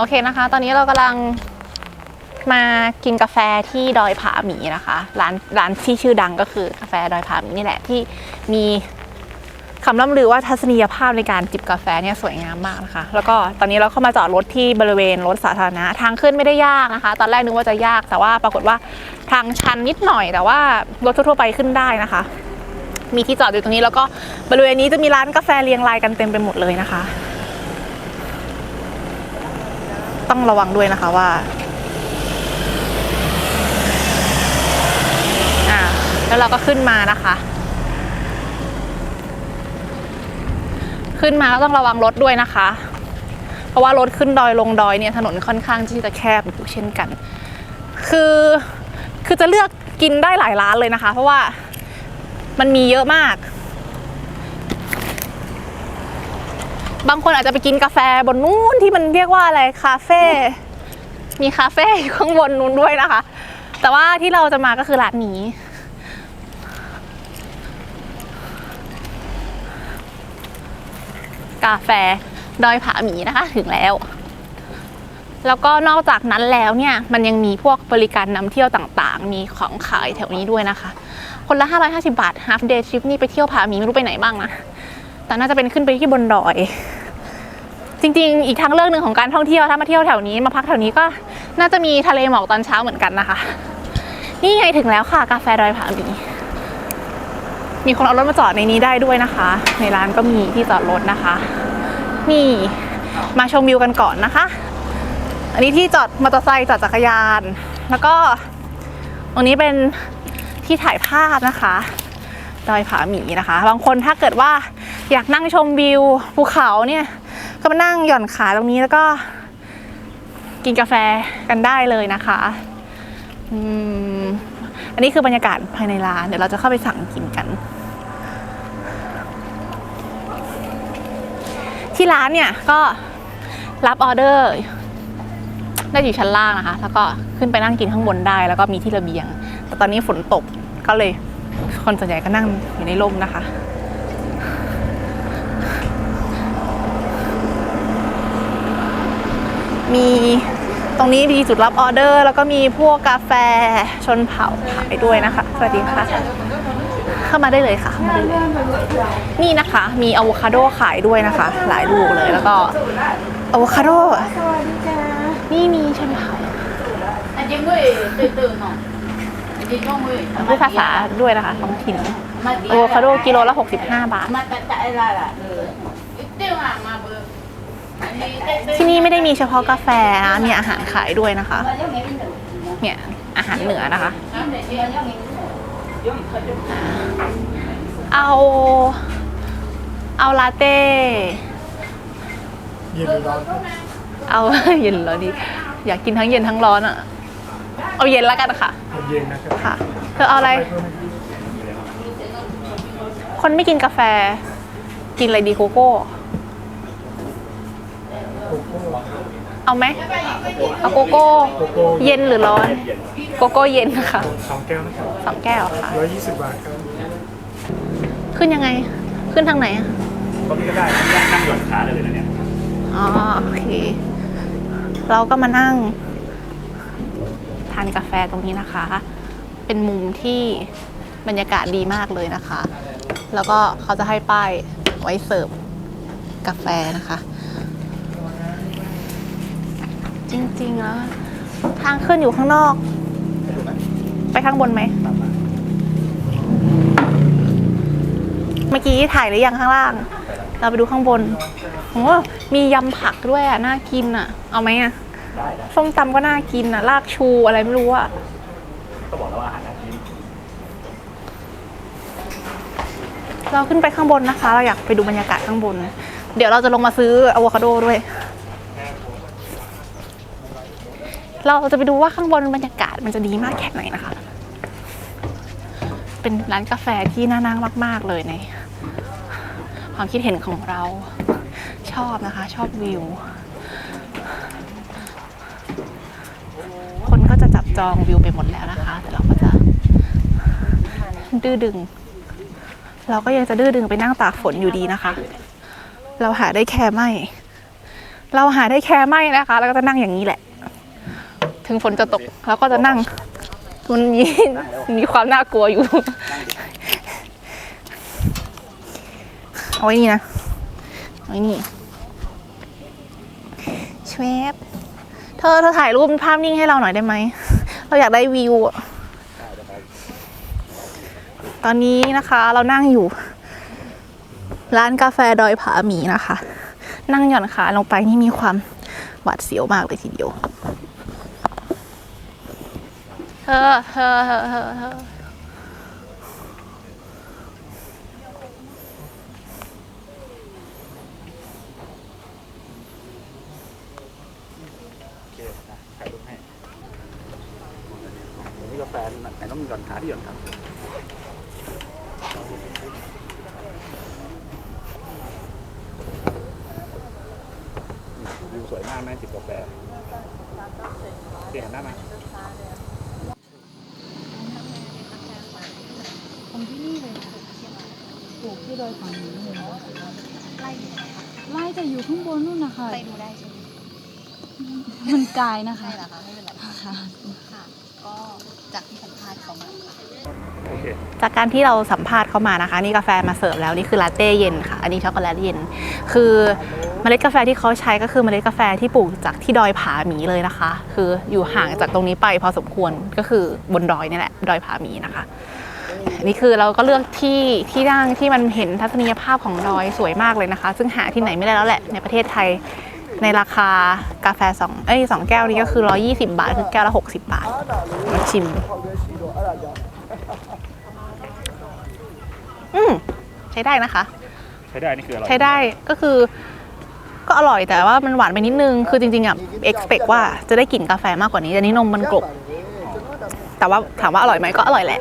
โอเคนะคะ ตอนนี้เรากำลังมากินกาแฟที่ดอยผาหมีนะคะ ร้านร้านที่ชื่อดังก็คือกาแฟดอยผาหมีนี่แหละที่มีคำล่ำลือว่าทัศนียภาพในการจิบกาแฟเนี่ยสวยงามมากนะคะ แล้วก็ตอนนี้เราเข้ามาจอดรถที่บริเวณรถสาธารณะ ทางขึ้นไม่ได้ยากนะคะ ตอนแรกนึกว่าจะยากแต่ว่าปรากฏว่าทางชันนิดหน่อย แต่ว่ารถทั่วๆไปขึ้นได้นะคะ มีที่จอดอยู่ตรงนี้แล้วก็บริเวณนี้จะมีร้านกาแฟเรียงรายกันเต็มไปหมดเลยนะคะ ต้องระวังด้วยนะคะว่าอ่า แล้วเราก็ขึ้นมานะคะ ขึ้นมาก็ต้องระวังรถด้วยนะคะ เพราะว่ารถขึ้นดอยลงดอยเนี่ยถนนค่อนข้างที่จะแคบอยู่เช่นกัน คือคือจะเลือกกินได้หลายร้านเลยนะคะ เพราะว่ามันมีเยอะมาก บางคนอาจจะไปกินกาแฟบนนู้นที่มันเรียกว่าอะไรคาเฟ่ มีคาเฟ่อยู่ข้างบนนู้นด้วยนะคะ แต่ว่าที่เราจะมาก็คือร้านนี้กาแฟดอยผาหมีนะคะถึงแล้ว แล้วก็นอกจากนั้นแล้วเนี่ย มันยังมีพวกบริการนำเที่ยวต่างๆ มีของขายแถวนี้ด้วยนะคะ คนละ 550 บาท half day trip นี่ไปเที่ยวผาหมีไม่รู้ไปไหนบ้างนะ แต่น่าจะเป็นขึ้นไปที่บนดอย จริง ๆ อีกทางเลือกหนึ่งของการท่องเที่ยวถ้ามาเที่ยวแถวนี้มาพักแถวนี้ก็น่าจะมีทะเลหมอกตอนเช้าเหมือนกันนะคะ นี่ไงถึงแล้วค่ะกาแฟดอยผาหมีมีคนเอารถมาจอดในนี้ได้ด้วยนะคะ ในร้านก็มีที่จอดรถนะคะ นี่มาชมวิวกันก่อนนะคะ อันนี้ที่จอดมอเตอร์ไซค์จอดจักรยาน แล้วก็ตรงนี้เป็นที่ถ่ายภาพนะคะดอยผาหมีนะคะ บางคนถ้าเกิดว่าอยากนั่งชมวิวภูเขาเนี่ย ก็มานั่งหย่อนขาตรงนี้แล้วก็ กินกาแฟกันได้เลยนะคะอันนี้คือบรรยากาศภายในร้าน เดี๋ยวเราจะเข้าไปสั่งกินกัน ที่ร้านเนี่ยก็รับออเดอร์ได้อยู่ชั้นล่างนะคะ แล้วก็ขึ้นไปนั่งกินข้างบนได้ แล้วก็มีที่ระเบียง แต่ตอนนี้ฝนตกก็เลยคนส่วนใหญ่ก็นั่งอยู่ในร่มนะคะ มีตรงนี้มีจุดรับออเดอร์ แล้วก็มีพวกกาแฟชนเผ่าขายด้วยนะคะ สวัสดีค่ะ เข้ามาได้เลยค่ะเข้ามาได้เลยนี่นะคะมีอะโวคาโดขายด้วยนะคะ หลายลูกเลยแล้วก็อะโวคาโดนี่มีชนเผ่าอันนี้มือตื่นตื่นหน่อยอันนี้ต้องมือพูดภาษาด้วยนะคะท้องถิ่นมาอะโวคาโดกิโลละ65 บาท ที่นี่ไม่ได้มีเฉพาะกาแฟนะมีอาหารขายด้วยนะคะ เนี่ยอาหารเหนือนะคะ เอา เอาลาเต้ เย็นหรือร้อนเอาเย็นแล้วดิอยากกินทั้งเย็นทั้งร้อนอะเอาเย็นแล้วกันค่ะ เย็นนะครับค่ะ เธอเอาอะไรเพิ่มคนไม่กินกาแฟ กินอะไรดีโกโก้โกโก้ เอาไหมเอาโกโก้โกโก้ เย็นหรือร้อน โกโก้เย็นค่ะสองแก้วนะครับสองแก้วค่ะร้อยยี่สิบบาทครับ ขึ้นยังไง ขึ้นทางไหนอะตรงนี้ก็ได้นั่งหย่อนขาได้เลยนะเนี่ย อ๋อโอเค เราก็มานั่ง ทานกาแฟตรงนี้นะคะ เป็นมุมที่บรรยากาศดีมากเลยนะคะ แล้วก็เขาจะให้ป้ายไว้เสิร์ฟกาแฟนะคะ จริงๆแล้วทางขึ้นอยู่ข้างนอก ไปข้างบนไหม เมื่อกี้ถ่ายหรือยังข้างล่าง เราไปดูข้างบนโอ้มียำผักด้วยอะ น่ากินอะ เอาไหมอะส้มตำก็น่ากินอะ ลากชูอะไรไม่รู้อะก็บอกแล้วว่าอาหารน่ากิน เราขึ้นไปข้างบนนะคะ เราอยากไปดูบรรยากาศข้างบน เดี๋ยวเราจะลงมาซื้ออะโวคาโดด้วย เราจะไปดูว่าข้างบนบรรยากาศมันจะดีมากแค่ไหนนะคะ เป็นร้านกาแฟที่น่านั่งมาก ๆ เลยในความคิดเห็นของเราชอบนะคะ ชอบวิว คนก็จะจับจองวิวไปหมดแล้วนะคะ แต่เราก็จะดื้อดึง เราก็ยังจะดื้อดึงไปนั่งตากฝนอยู่ดีนะคะ เราหาได้แค่ไม่ เราหาได้แค่ไม่นะคะ แล้วก็จะนั่งอย่างนี้แหละ ถึงฝนจะตกเราก็จะนั่งมันมีมีความน่ากลัวอยู่ เอาไว้นี่นะ เอาไว้นี่ชเวบเธอเธอถ่ายรูปภาพนิ่งให้เราหน่อยได้ไหม เราอยากได้วิวอะตอนนี้นะคะเรานั่งอยู่ ร้านกาแฟดอยผาหมีนะคะ นั่งหย่อนขาลงไปนี่มีความหวาดเสียวมากเลยทีเดียว เธอเธอเธอเธอเธอโอเคนะถ่ายรูปให้เดี๋ยวนี้กาแฟไหนต้องมีหย่อนขาที่ย่อนขาวิวสวยมากแม่จิบกาแฟเดี๋ยหนหน้ามา ของที่นี่เลยค่ะปลูกที่ ดอยผาหมีเลยไล่ไล่จะอยู่ข้างบนนู่นนะคะ ไปดูได้ใช่ไหมมันไกลนะคะ ใช่เหรอคะไม่เป็นไรค่ะค่ะ ก็จากที่สัมภาษณ์เขามาค่ะโอเคจากการที่เราสัมภาษณ์เข้ามานะคะ นี่กาแฟมาเสิร์ฟแล้วนี่คือลาเต้เย็นค่ะ อันนี้ช็อกโกแลตเย็น คือเมล็ดกาแฟที่เขาใช้ก็คือเมล็ดกาแฟที่ปลูกจากที่ดอยผาหมีเลยนะคะ คืออยู่ห่างจากตรงนี้ไปพอสมควรก็คือบนดอยนี่แหละดอยผาหมีนะคะ อันนี่คือเราก็เลือกที่ที่นั่งที่มันเห็นทัศนียภาพของดอยสวยมากเลยนะคะ ซึ่งหาที่ไหนไม่ได้แล้วแหละในประเทศไทยในราคากาแฟสองเอ้ยสองแก้วนี้ก็คือ 120 บาท คือแก้วละ 60 บาท มาชิม อืมใช้ได้นะคะ ใช้ได้นี่คืออะไรใช้ได้ก็คือ ก็อร่อยแต่ว่ามันหวานไปนิดนึง คือจริงๆอะ expect ว่าจะได้กลิ่นกาแฟมากกว่านี้แต่นี้นมมันกลบแต่ว่าถามว่าอร่อยไหมก็อร่อยแหละ